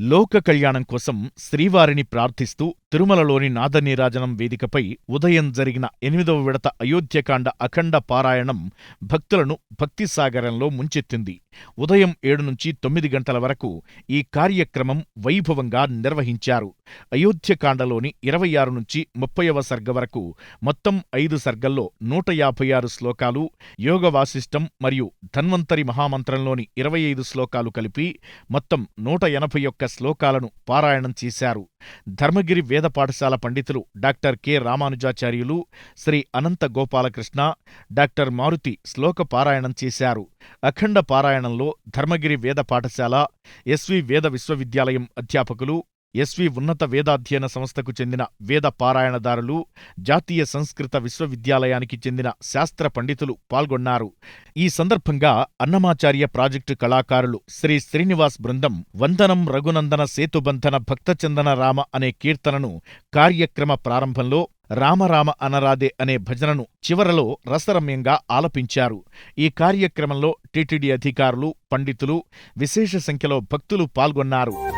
లోక కళ్యాణం కోసం శ్రీవారిని ప్రార్థిస్తూ తిరుమలలోని నాదనీరాజనం వేదికపై ఉదయం జరిగిన ఎనిమిదవ విడత అయోధ్యకాండ అఖండ పారాయణం భక్తులను భక్తిసాగరంలో ముంచెత్తింది. ఉదయం ఏడు నుంచి తొమ్మిది గంటల వరకు ఈ కార్యక్రమం వైభవంగా నిర్వహించారు. అయోధ్యకాండలోని ఇరవై ఆరు నుంచి ముప్పైవ సర్గ వరకు మొత్తం ఐదు సర్గల్లో నూట యాభై ఆరు శ్లోకాలు యోగవాసిష్టం మరియు ధన్వంతరి మహామంత్రంలోని ఇరవై ఐదు శ్లోకాలు కలిపి మొత్తం నూట ఎనభై ఒక్క శ్లోకాలను పారాయణం చేశారు. ధర్మగిరి వేద పాఠశాల పండితులు doctor K Ramanujacharyulu Shri Anantha Gopalakrishna doctor Maruthi శ్లోక పారాయణం చేశారు. అఖండ పారాయణంలో ధర్మగిరి వేద పాఠశాల ఎస్వి వేద విశ్వవిద్యాలయం అధ్యాపకులు ఎస్వి ఉన్నత వేదాధ్యయన సంస్థకు చెందిన వేద పారాయణదారులు జాతీయ సంస్కృత విశ్వవిద్యాలయానికి చెందిన శాస్త్ర పండితులు పాల్గొన్నారు. ఈ సందర్భంగా అన్నమాచార్య ప్రాజెక్టు కళాకారులు శ్రీ శ్రీనివాస్ బృందం వందనం రఘునందన సేతుబంధన భక్తచందన రామ అనే కీర్తనను కార్యక్రమ ప్రారంభంలో రామరామ అనరాదే అనే భజనను చివరలో రసరమ్యంగా ఆలపించారు. ఈ కార్యక్రమంలో టిటిడి అధికారులు పండితులు విశేష సంఖ్యలో భక్తులు పాల్గొన్నారు.